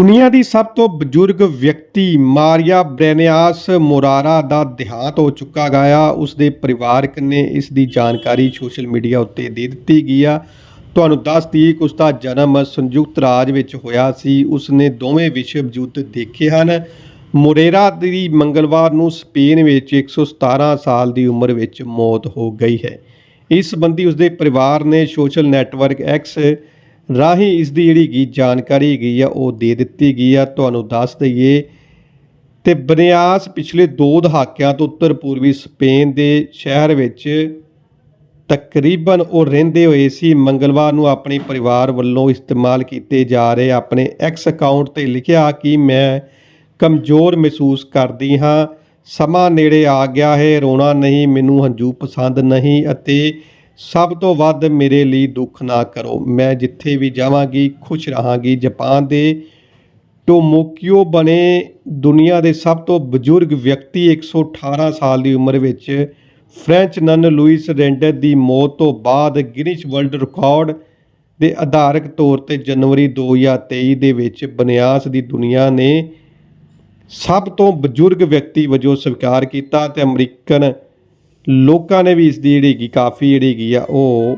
ਦੁਨੀਆ ਦੀ ਸਭ ਤੋਂ ਬਜ਼ੁਰਗ ਵਿਅਕਤੀ ਮਾਰੀਆ ਬ੍ਰੈਨਿਆਸ ਮੋਰਾਰਾ ਦਾ ਦੇਹਾਂਤ ਹੋ ਚੁੱਕਾ ਗਿਆ ਉਸ ਦੇ ਪਰਿਵਾਰਕ ਨੇ ਇਸ ਦੀ ਜਾਣਕਾਰੀ ਸੋਸ਼ਲ ਮੀਡੀਆ ਉੱਤੇ ਦੇ ਦਿੱਤੀ ਗਈ ਆ। ਤੁਹਾਨੂੰ ਦੱਸ ਦਈਏ ਕਿ ਉਸ ਦਾ ਜਨਮ ਸੰਯੁਕਤ ਰਾਜ ਵਿੱਚ ਹੋਇਆ ਸੀ। ਉਸ ਨੇ ਦੋਵੇਂ ਵਿਸ਼ਵ ਯੁੱਧ ਦੇਖੇ ਹਨ। ਮੋਰੇਰਾ ਦੀ ਮੰਗਲਵਾਰ ਨੂੰ ਸਪੇਨ ਵਿੱਚ 117 ਸਾਲ ਦੀ ਉਮਰ ਵਿੱਚ ਮੌਤ ਹੋ ਗਈ ਹੈ। ਇਸ ਸੰਬੰਧੀ ਉਸਦੇ ਪਰਿਵਾਰ ਨੇ ਸੋਸ਼ਲ ਨੈਟਵਰਕ ਐਕਸ ਰਾਹੀਂ ਇਸ ਦੀ ਜਿਹੜੀ ਗੀ ਜਾਣਕਾਰੀ ਗਈ ਆ, ਉਹ ਦੇ ਦਿੱਤੀ ਗਈ ਆ। ਤੁਹਾਨੂੰ ਦੱਸ ਦਈਏ ਤੇ ਬਨਿਆਸ ਪਿਛਲੇ 2 ਦਹਾਕਿਆਂ ਤੋਂ ਉੱਤਰ ਪੂਰਬੀ ਸਪੇਨ ਦੇ ਸ਼ਹਿਰ ਵਿੱਚ ਤਕਰੀਬਨ ਉਹ ਰਹਿੰਦੇ ਹੋਏ ਸੀ। ਮੰਗਲਵਾਰ ਨੂੰ ਆਪਣੇ ਪਰਿਵਾਰ ਵੱਲੋਂ ਇਸਤੇਮਾਲ ਕੀਤੇ ਜਾ ਰਹੇ ਆਪਣੇ ਐਕਸ ਅਕਾਊਂਟ ਤੇ ਲਿਖਿਆ ਕਿ ਮੈਂ ਕਮਜ਼ੋਰ ਮਹਿਸੂਸ ਕਰਦੀ ਹਾਂ। ਸਮਾਂ ਨੇੜੇ ਆ ਗਿਆ ਹੈ, ਰੋਣਾ ਨਹੀਂ, ਮੈਨੂੰ ਹੰਝੂ ਪਸੰਦ ਨਹੀਂ ਅਤੇ ਸਭ ਤੋਂ ਵੱਧ ਮੇਰੇ ਲਈ ਦੁੱਖ ਨਾ ਕਰੋ। ਮੈਂ ਜਿੱਥੇ ਵੀ ਜਾਵਾਂਗੀ, ਖੁਸ਼ ਰਹਾਂਗੀ। ਜਾਪਾਨ ਦੇ ਟੋਮੋਕਿਓ ਬਣੇ ਦੁਨੀਆ ਦੇ ਸਭ ਤੋਂ ਬਜ਼ੁਰਗ ਵਿਅਕਤੀ 118 ਸਾਲ ਦੀ ਉਮਰ ਵਿੱਚ ਫ੍ਰੈਂਚ ਨਨ ਲੂਈਸ ਰੈਂਡਰ ਦੀ ਮੌਤ ਤੋਂ ਬਾਅਦ ਗਿਨੀਜ਼ ਵਰਲਡ ਰਿਕਾਰਡ ਦੇ ਆਧਾਰਕ ਤੌਰ ਤੇ ਜਨਵਰੀ 2023 ਦੇ ਵਿੱਚ ਬਨਿਆਸ ਦੀ ਦੁਨੀਆ ਨੇ ਸਭ ਤੋਂ ਬਜ਼ੁਰਗ ਵਿਅਕਤੀ ਵਜੋਂ ਸਵੀਕਾਰ ਕੀਤਾ ਤੇ ਅਮਰੀਕਨ ਲੋਕਾਂ ਨੇ ਵੀ ਇਸ ਦੀ ਜਿਹੜੀ ਹੈਗੀ, ਕਾਫੀ ਜਿਹੜੀ ਹੈਗੀ ਆ, ਉਹ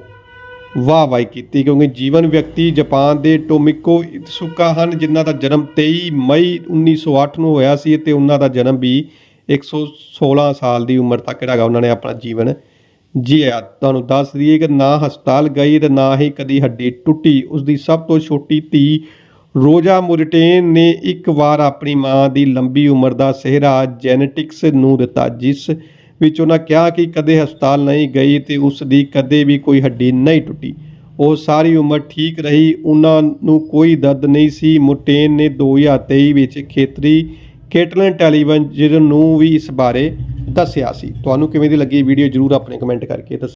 ਵਾਹ ਵਾਹ ਕੀਤੀ ਕਿਉਂਕਿ ਜੀਵਨ ਵਿਅਕਤੀ ਜਾਪਾਨ ਦੇ ਟੋਮਿਕੋ ਇਤਸੁਕਾ ਹਨ, ਜਿਨ੍ਹਾਂ ਦਾ ਜਨਮ 23 ਮਈ 1908 ਨੂੰ ਹੋਇਆ ਸੀ ਤੇ ਉਹਨਾਂ ਦਾ ਜਨਮ ਵੀ 116 ਸਾਲ ਦੀ ਉਮਰ ਤੱਕ ਹੈਗਾ, ਉਹਨਾਂ ਨੇ ਆਪਣਾ ਜੀਵਨ ਜੀਆ। ਤੁਹਾਨੂੰ ਦੱਸ ਦਈਏ ਕਿ ਨਾ ਹਸਪਤਾਲ ਗਈ ਤੇ ਨਾ ਹੀ ਕਦੀ ਹੱਡੀ ਟੁੱਟੀ। ਉਸ ਦੀ ਸਭ ਤੋਂ ਛੋਟੀ ਧੀ ਰੋਜਾ ਮੁਰਟੇਨ ਨੇ ਇੱਕ ਵਾਰ ਆਪਣੀ ਮਾਂ ਦੀ ਲੰਬੀ ਉਮਰ ਦਾ ਸਿਹਰਾ ਜੈਨੇਟਿਕਸ ਨੂੰ ਦਿੱਤਾ, ਜਿਸ ਵਿੱਚ ਉਹਨਾਂ ਕਿਹਾ ਕਿ ਕਦੇ ਹਸਪਤਾਲ ਨਹੀਂ ਗਈ ਤੇ ਉਸ ਦੀ ਕਦੇ ਵੀ ਕੋਈ ਹੱਡੀ ਨਹੀਂ ਟੁੱਟੀ। ਉਹ ਸਾਰੀ ਉਮਰ ਠੀਕ ਰਹੀ, ਉਹਨਾਂ ਨੂੰ ਕੋਈ ਦਰਦ ਨਹੀਂ ਸੀ। ਮੁਰਟੇਨ ਨੇ 2023 ਵਿੱਚ ਖੇਤਰੀ ਕੇਟਲਨ ਟੈਲੀਵਿਜ਼ਨ ਨੂੰ ਵੀ ਇਸ ਬਾਰੇ ਦੱਸਿਆ ਸੀ। ਤੁਹਾਨੂੰ ਕਿਵੇਂ ਦੀ ਲੱਗੀ ਵੀਡੀਓ, ਜਰੂਰ ਆਪਣੇ ਕਮੈਂਟ ਕਰਕੇ ਦੱਸੋ